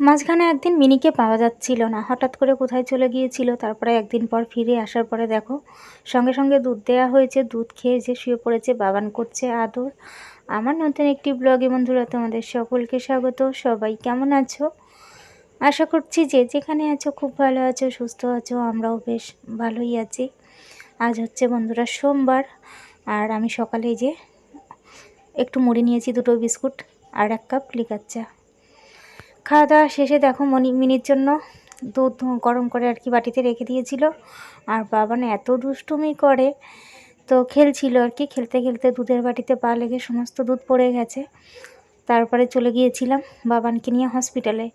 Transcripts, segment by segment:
মাঝখানে একদিন মিনিকে পাওয়া যাচ্ছিল না। হঠাৎ করে কোথায় চলে গিয়েছিল, তারপরে একদিন পর ফিরে আসার পরে দেখো, সঙ্গে সঙ্গে দুধ দেওয়া হয়েছে, দুধ খেয়ে যে শুয়ে পড়েছে বাবান করছে আদর। আমার নতুন একটি ব্লগে বন্ধুরা তোমাদের সকলকে স্বাগত। সবাই কেমন আছো? আশা করছি যে যেখানে আছো, খুব ভালো আছো, সুস্থ আছো, আমরাও বেশ ভালোই আছি। আজ হচ্ছে বন্ধুরা সোমবার, আর আমি সকালে যে একটু মুড়ি নিয়েছি, দুটো বিস্কুট আর এক কাপ লিকার চা। খাওয়া দাওয়া শেষে দেখো মনি মিনির জন্য দুধ গরম করে আর কি বাটিতে রেখে দিয়েছিল। আর বাবা না এত দুষ্টুমি করে, তো খেলছিল আর কি। খেলতে খেলতে দুধের বাটিতে পা লেগে সমস্ত দুধ পড়ে গেছে। তারপরে চলে গিয়েছিলাম বাবানকে নিয়ে হসপিটালে।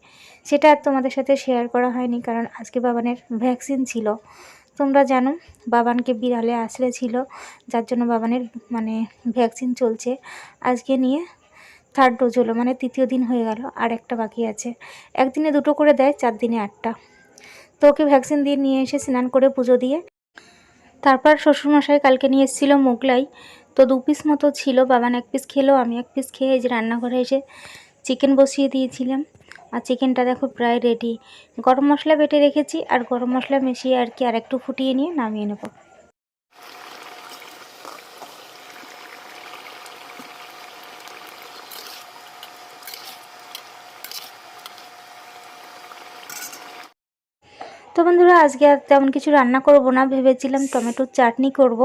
সেটা আর তোমাদের সাথে শেয়ার করা হয়নি কারণ আজকে বাবানের ভ্যাকসিন ছিল। তোমরা জানো বাবানকে বিড়ালে আসলে ছিল, যার জন্য বাবানের মানে ভ্যাকসিন চলছে। আজকে নিয়ে থার্ড ডোজ হলো মানে তৃতীয় দিন হয়ে গেল, আর একটা বাকি আছে। একদিনে দুটো করে দেয়, চার দিনে আটটা। তো ওকে ভ্যাকসিন দিয়ে নিয়ে এসে স্নান করে পুজো দিয়ে, তারপর শ্বশুরমশাই কালকে নিয়ে এসেছিল মোগলাই। তো দু পিস মতো ছিল, বাবান এক পিস খেলো, আমি এক পিস খেয়ে এই যে রান্নাঘরে এসে চিকেন বসিয়ে দিয়েছিলাম। আর চিকেনটা দেখো প্রায় রেডি গরম মশলা বেটে রেখেছি, আর গরম মশলা মিশিয়ে আর কি আর একটু ফুটিয়ে নিয়ে নামিয়ে নেব। তো বন্ধুরা, আজকে আর তেমন কিছু রান্না করব না, ভেবেছিলাম টমেটোর চাটনি করব।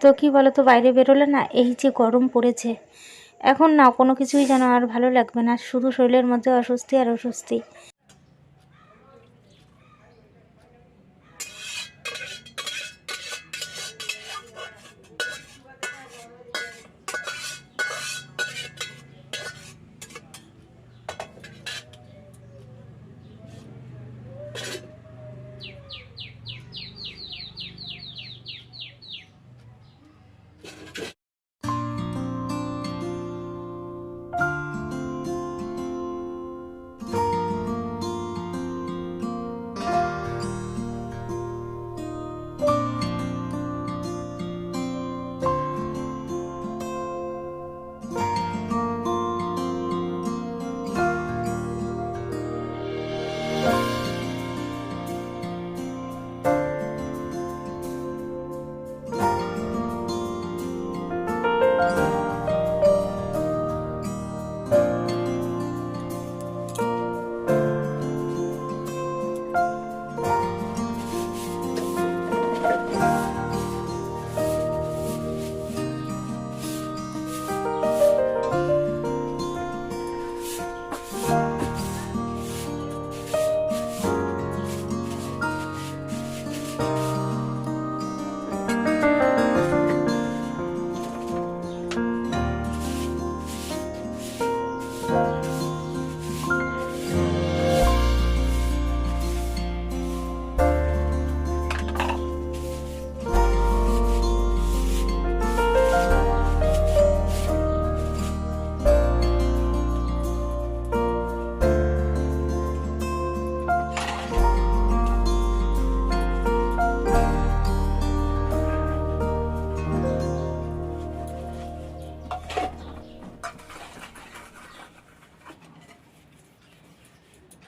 তো কি বলো তো বাইরে বেরোলে না, এই যে গরম পড়েছে। এখন না, কোনো কিছুই যেন আর ভালো লাগবে না, শুধু শরীরের মধ্যে অস্বস্তি আর অস্বস্তি।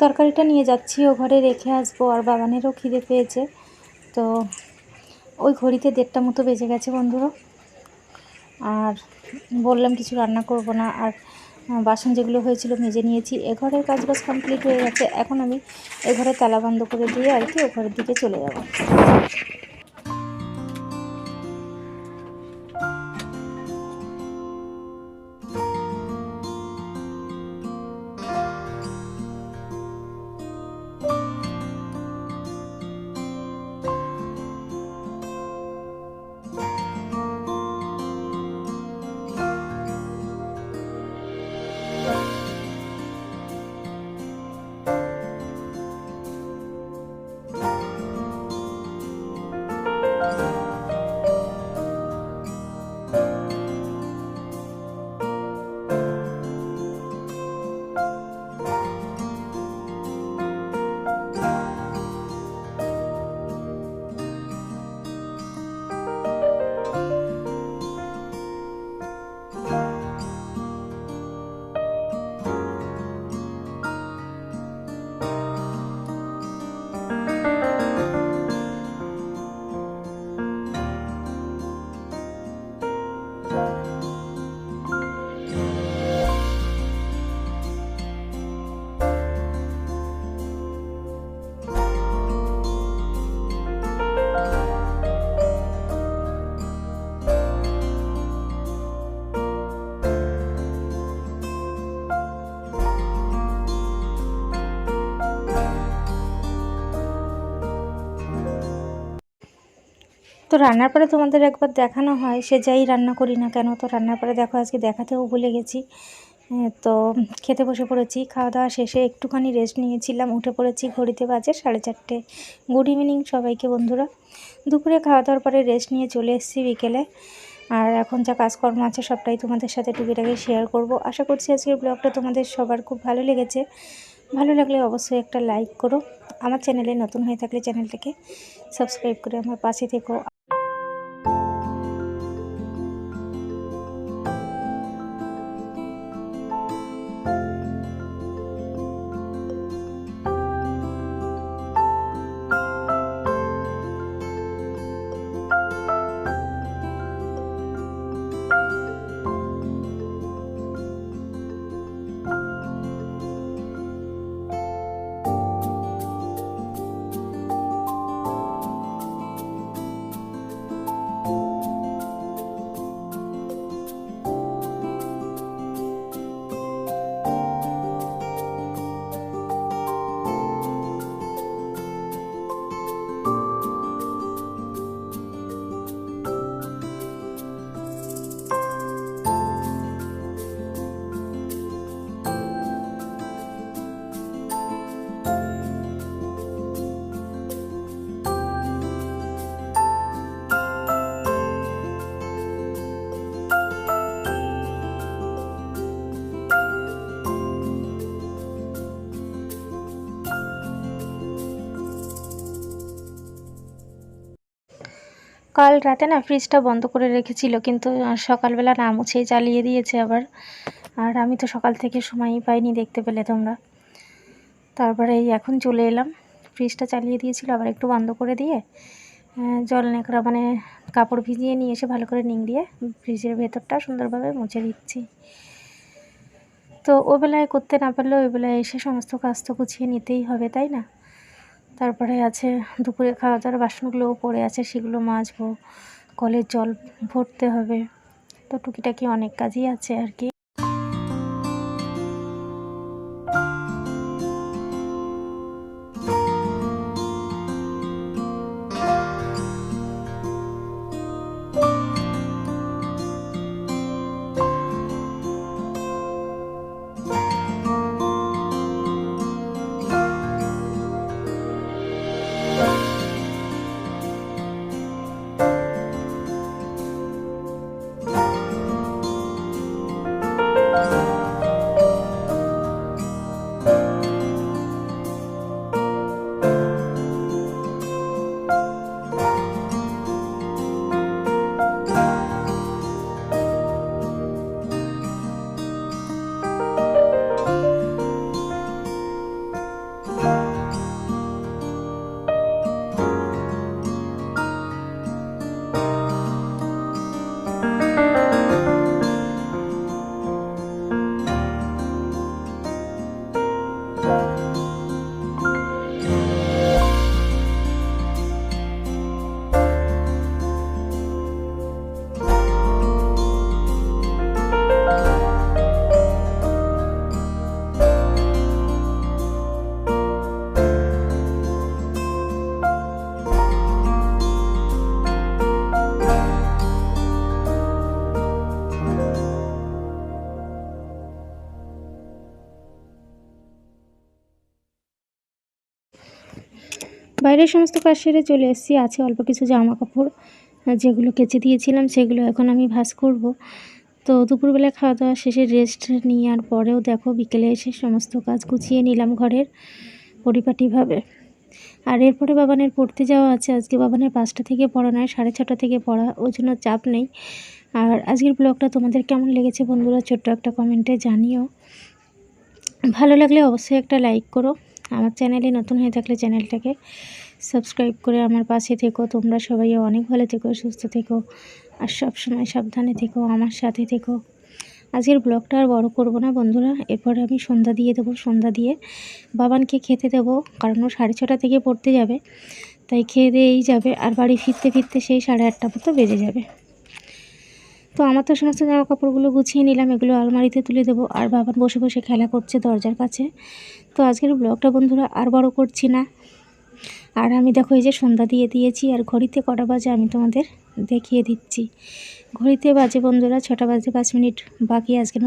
তরকারিটা নিয়ে যাচ্ছি, ও ঘরে রেখে আসব। আর বাবানেরও খিদে পেয়েছে। তো ওই ঘড়িতে দেড়টা মতো বেজে গেছে বন্ধুরা আর বললাম কিছু রান্না করব না। আর বাসন যেগুলো হয়েছিল মেজে নিয়েছি। এ ঘরের কাজ বাজ কমপ্লিট হয়ে গেছে। এখন আমি এ ঘরে তালা বন্ধ করে দিয়ে আর কি ও ঘরের দিকে চলে যাব। তো রান্নার পরে তোমাদের একবার দেখানো হয়, সে যাই রান্না করি না কেন, তো রান্নার পরে দেখো আজকে দেখাতেও ভুলে গেছি। তো খেতে বসে পড়েছি, খাওয়া দাওয়া শেষে একটুখানি রেস্ট নিয়েছিলাম, উঠে পড়েছি ঘড়িতে বাজে সাড়ে চারটে। গুড ইভিনিং সবাইকে বন্ধুরা। দুপুরে খাওয়া দাওয়ার পরে রেস্ট নিয়ে চলে এসেছি বিকেলে। আর এখন যা কাজকর্ম আছে সবটাই তোমাদের সাথে টুকিটাকি শেয়ার করব। আশা করছি আজকের ব্লগটা তোমাদের সবার খুব ভালো লেগেছে। ভালো লাগলে অবশ্যই একটা লাইক করো। আমার চ্যানেলে নতুন হয়ে থাকলে চ্যানেলটাকে সাবস্ক্রাইব করে আমার পাশে থেকো। কাল রাতে না ফ্রিজটা বন্ধ করে রেখেছিল, কিন্তু সকালবেলা না মুছেই চালিয়ে দিয়েছে আবার। আর আমি তো সকাল থেকে সময়ই পাইনি দেখতে পেলে তোমরা। তারপরে এখন চলে এলাম। ফ্রিজটা চালিয়ে দিয়েছিল, আবার একটু বন্ধ করে দিয়ে জল নেকড়া মানে কাপড় ভিজিয়ে নিয়ে এসে ভালো করে নিং দিয়ে ফ্রিজের ভেতরটা সুন্দরভাবে মুছে দিচ্ছি। তো ও বেলায় করতে না পারলেও ওই বেলায় এসে সমস্ত কাজ তো গুছিয়ে নিতেই হবে, তাই না? তারপরে আছে দুপুরে খাওয়া দাওয়ার বাসনগুলোও পড়ে আছে, সেগুলো মাজবো। কলের জল ভরতে হবে। তো টুকিটাকি অনেক কাজই আছে আর কি। বাইরের সমস্ত কাজ সেরে চলে এসেছি। আছে অল্প কিছু জামা কাপড় যেগুলো কেচে দিয়েছিলাম, সেগুলো এখন আমি ভাঁজ করব। তো দুপুরবেলা খাওয়া দাওয়া শেষে রেস্ট নেওয়ার পরেও দেখো বিকেলে এসে সমস্ত কাজ গুছিয়ে নিলাম ঘরের পরিপাটিভাবে। আর এরপরে বাবানের পড়তে যাওয়া আছে। আজকে বাবানের পাঁচটা থেকে পড়া নয়, সাড়ে ছটা থেকে পড়া ওই জন্য চাপ নেই। আর আজকের ব্লগটা তোমাদের কেমন লেগেছে বন্ধুরা, ছোট্ট একটা কমেন্টে জানিও। ভালো লাগলে অবশ্যই একটা লাইক করো। আমার চ্যানেলে নতুন হয়ে থাকলে চ্যানেলটাকে সাবস্ক্রাইব করে আমার পাশে থেকো। তোমরা সবাই অনেক ভালো থেকো, সুস্থ থেকো আর সব সময় সাবধানে থেকো আমার সাথে থেকো। আজকের ব্লগটা আর বড় করব না বন্ধুরা, এরপরে আমি সন্ধ্যা দিয়ে দেবো, সন্ধ্যা দিয়ে বাবানকে খেতে দেবো, কারণ ও সাড়ে ছটা থেকে পড়তে যাবে, তাই খেয়ে দিয়েই যাবে আর বাড়ি ফিরতে ফিরতে সেই সাড়ে আটটা মতো বেজে যাবে। তো আমার তো সমস্ত জামা কাপড়গুলো গুছিয়ে নিলাম, এগুলো আলমারিতে তুলে দেবো আর বাবান বসে বসে খেলা করছে দরজার কাছে। তো আজকের ব্লগটা বন্ধুরা আর বড় করছি না। আর আমি দেখো এই যে সন্ধ্যা দিয়ে দিয়েছি, আর ঘড়িতে কটা বাজে আমি তোমাদের দেখিয়ে দিচ্ছি। ঘড়িতে বাজে বন্ধুরা ছটা বাজে পাঁচ মিনিট, বাকি আজকে